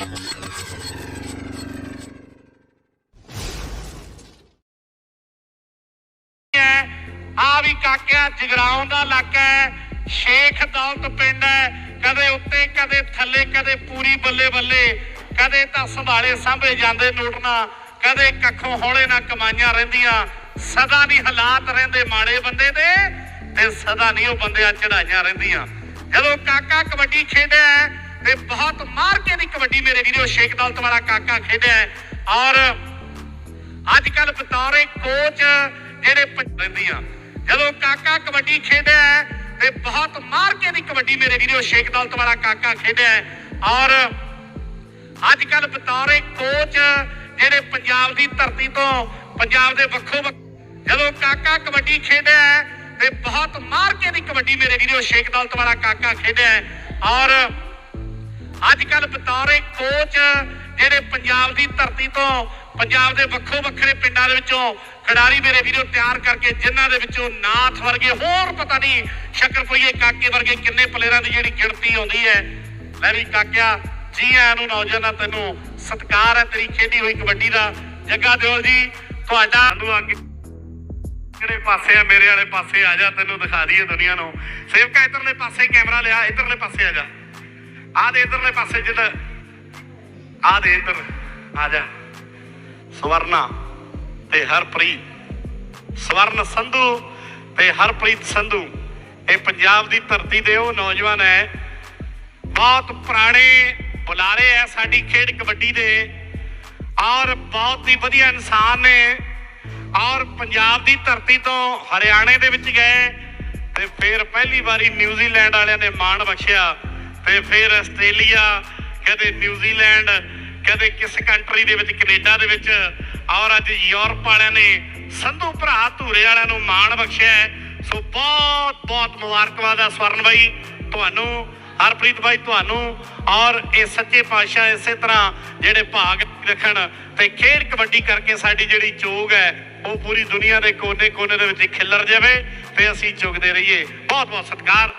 ਆ ਵੀ ਕਾਕਿਆ ਜਗਰਾਉਂ ਦਾ ਇਲਾਕਾ ਹੈ। ਸ਼ੇਖ ਦੌਲਤ ਪਿੰਡ ਹੈ। ਕਦੇ ਉੱਤੇ ਕਦੇ ਥੱਲੇ ਕਦੇ ਪੂਰੀ ਬੱਲੇ ਬੱਲੇ। ਕਦੇ ਤਾਂ ਸੰਭਾਲੇ ਸਾਂਭੇ ਜਾਂਦੇ ਨੋਟਣਾ ਕਦੇ ਕੱਖੋਂ ਹੌਲੇ ਨਾ ਕਮਾਈਆਂ ਰਹਿੰਦੀਆਂ। ਸਦਾ ਨਹੀਂ ਹਾਲਾਤ ਰਹਿੰਦੇ ਮਾੜੇ ਬੰਦੇ ਦੇ ਤੇ ਸਦਾ ਨਹੀਂ ਉਹ ਬੰਦਿਆਂ ਚੜਾਈਆਂ ਰਹਿੰਦੀਆਂ। ਜਦੋਂ ਕਾਕਾ ਕਬੱਡੀ ਖੇਡਿਆ ਹੈ, ਤੇ ਬਹੁਤ ਮਾਰ ਕੇ ਦੀ ਕਬੱਡੀ ਮੇਰੇ ਵੀਰੋ ਸ਼ੇਖ ਦੌਲਤ ਵਾਲਾ ਕਾਕਾ ਖੇਡਿਆ ਔਰ ਅੱਜ ਕੱਲ ਬਤੌਰੇ ਕੋਚ ਜਿਹੜੇ ਰਹਿੰਦੀਆਂ। ਜਦੋਂ ਕਾਕਾ ਕਬੱਡੀ ਖੇਡਿਆ ਤੇ ਬਹੁਤ ਮਾਰ ਕੇ ਦੀ ਕਬੱਡੀ ਮੇਰੇ ਵੀਰੋ ਸ਼ੇਖ ਦੌਲਤ ਵਾਲਾ ਕਾਕਾ ਖੇਡਿਆ ਔਰ ਅੱਜ ਕੱਲ ਬਤੌਰੇ ਕੋਚ ਜਿਹੜੇ ਪੰਜਾਬ ਦੀ ਧਰਤੀ ਤੋਂ ਪੰਜਾਬ ਦੇ ਵੱਖੋ ਵੱਖ ਜਦੋਂ ਕਾਕਾ ਕਬੱਡੀ ਖੇਡਿਆ ਹੈ, ਤੇ ਬਹੁਤ ਮਾਰ ਕੇ ਦੀ ਕਬੱਡੀ ਮੇਰੇ ਵੀਰੋ ਸ਼ੇਖ ਦੌਲਤ ਵਾਲਾ ਕਾਕਾ ਖੇਡਿਆ ਹੈ। ਔਰ ਅੱਜ ਕੱਲ ਬਤੌਰੇ ਕੋਚ ਜਿਹੜੇ ਪੰਜਾਬ ਦੀ ਧਰਤੀ ਤੋਂ, ਪੰਜਾਬ ਦੇ ਵੱਖੋ ਵੱਖਰੇ ਪਿੰਡਾਂ ਦੇ ਵਿੱਚੋਂ ਖਿਡਾਰੀ ਮੇਰੇ ਵੀਰੋ ਤਿਆਰ ਕਰਕੇ ਜਿਨ੍ਹਾਂ ਦੇ ਵਿੱਚੋਂ ਨਾਥ ਵਰਗੇ ਹੋਰ ਪਤਾ ਨਹੀਂ ਸ਼ੱਕਰਪਈਏ ਕਾਕੇ ਵਰਗੇ ਕਿੰਨੇ ਪਲੇਅਰਾਂ ਦੀ ਜਿਹੜੀ ਗਿਣਤੀ ਆਉਂਦੀ ਹੈ। ਲੈ ਵੀ ਕਾਕਿਆ, ਜੀ ਆਇਆਂ ਨੂੰ ਨੌਜਵਾਨਾਂ ਤੈਨੂੰ ਸਤਿਕਾਰ ਹੈ, ਤੇਰੀ ਖੇਡੀ ਹੋਈ ਕਬੱਡੀ ਦਾ। ਜੱਗਾ ਦਿਓ ਜੀ, ਤੁਹਾਡਾ ਨੂੰ ਅੱਗੇ ਕਿਹੜੇ ਪਾਸੇ ਆ, ਮੇਰੇ ਵਾਲੇ ਪਾਸੇ ਆ ਜਾ, ਤੈਨੂੰ ਦਿਖਾ ਦਈਏ ਦੁਨੀਆ ਨੂੰ। ਸੇਵਕਾ ਇਧਰਲੇ ਪਾਸੇ ਕੈਮਰਾ ਲਿਆ, ਇਧਰਲੇ ਪਾਸੇ ਆ ਜਾ। ਆ ਦੇ ਇਧਰਲੇ ਪਾਸੇ ਜਿੱਦ। ਆ ਦੇ ਇਧਰ। ਆ ਜਾ। ਸਵਰਨਾ ਤੇ ਹਰਪ੍ਰੀਤ। ਸਵਰਨ ਸੰਧੂ ਤੇ ਹਰਪ੍ਰੀਤ ਸੰਧੂ। ਇਹ ਪੰਜਾਬ ਦੀ ਧਰਤੀ ਦੇ ਉਹ ਨੌਜਵਾਨ ਹੈ। ਬਹੁਤ ਪੁਰਾਣੇ ਬੁਲਾਰੇ ਐ ਸਾਡੀ ਖੇਡ ਕਬੱਡੀ ਦੇ। ਔਰ ਬਹੁਤ ਹੀ ਵਧੀਆ ਇਨਸਾਨ ਨੇ। ਔਰ ਪੰਜਾਬ ਦੀ ਧਰਤੀ ਤੋਂ ਹਰਿਆਣੇ ਦੇ ਵਿੱਚ ਗਏ। ਤੇ ਫਿਰ ਪਹਿਲੀ ਵਾਰੀ ਨਿਊਜ਼ੀਲੈਂਡ ਵਾਲਿਆਂ ਨੇ ਮਾਣ ਬਖਸ਼ਿਆ। ਤੇ ਫਿਰ ਆਸਟ੍ਰੇਲੀਆ, ਕਦੇ ਨਿਊਜ਼ੀਲੈਂਡ ਕਦੇ ਕਿਸ ਕੰਟਰੀ ਦੇ ਵਿੱਚ, ਕੈਨੇਡਾ ਦੇ ਵਿੱਚ। ਔਰ ਅੱਜ ਯੂਰਪ ਵਾਲਿਆਂ ਨੇ ਸੰਧੂ ਭਰਾ ਧੂਰੇ ਵਾਲਿਆਂ ਨੂੰ ਮਾਣ ਬਖਸ਼ਿਆ ਹੈ। ਸੋ ਬਹੁਤ ਬਹੁਤ ਮੁਬਾਰਕਬਾਦ ਆ ਸਵਰਨ ਬਾਈ ਤੁਹਾਨੂੰ, ਹਰਪ੍ਰੀਤ ਬਾਈ ਤੁਹਾਨੂੰ। ਔਰ ਇਹ ਸੱਚੇ ਪਾਤਸ਼ਾਹ ਇਸੇ ਤਰ੍ਹਾਂ ਜਿਹੜੇ ਭਾਗ ਰੱਖਣ ਤੇ ਖੇਡ ਕਬੱਡੀ ਕਰਕੇ ਸਾਡੀ ਜਿਹੜੀ ਚੋਗ ਹੈ, ਉਹ ਪੂਰੀ ਦੁਨੀਆ ਦੇ ਕੋਨੇ-ਕੋਨੇ ਦੇ ਵਿੱਚ ਖਿੱਲਰ ਜਾਵੇ ਤੇ ਅਸੀਂ ਚੁਗਦੇ ਰਹੀਏ। ਬਹੁਤ ਬਹੁਤ ਸਤਿਕਾਰ।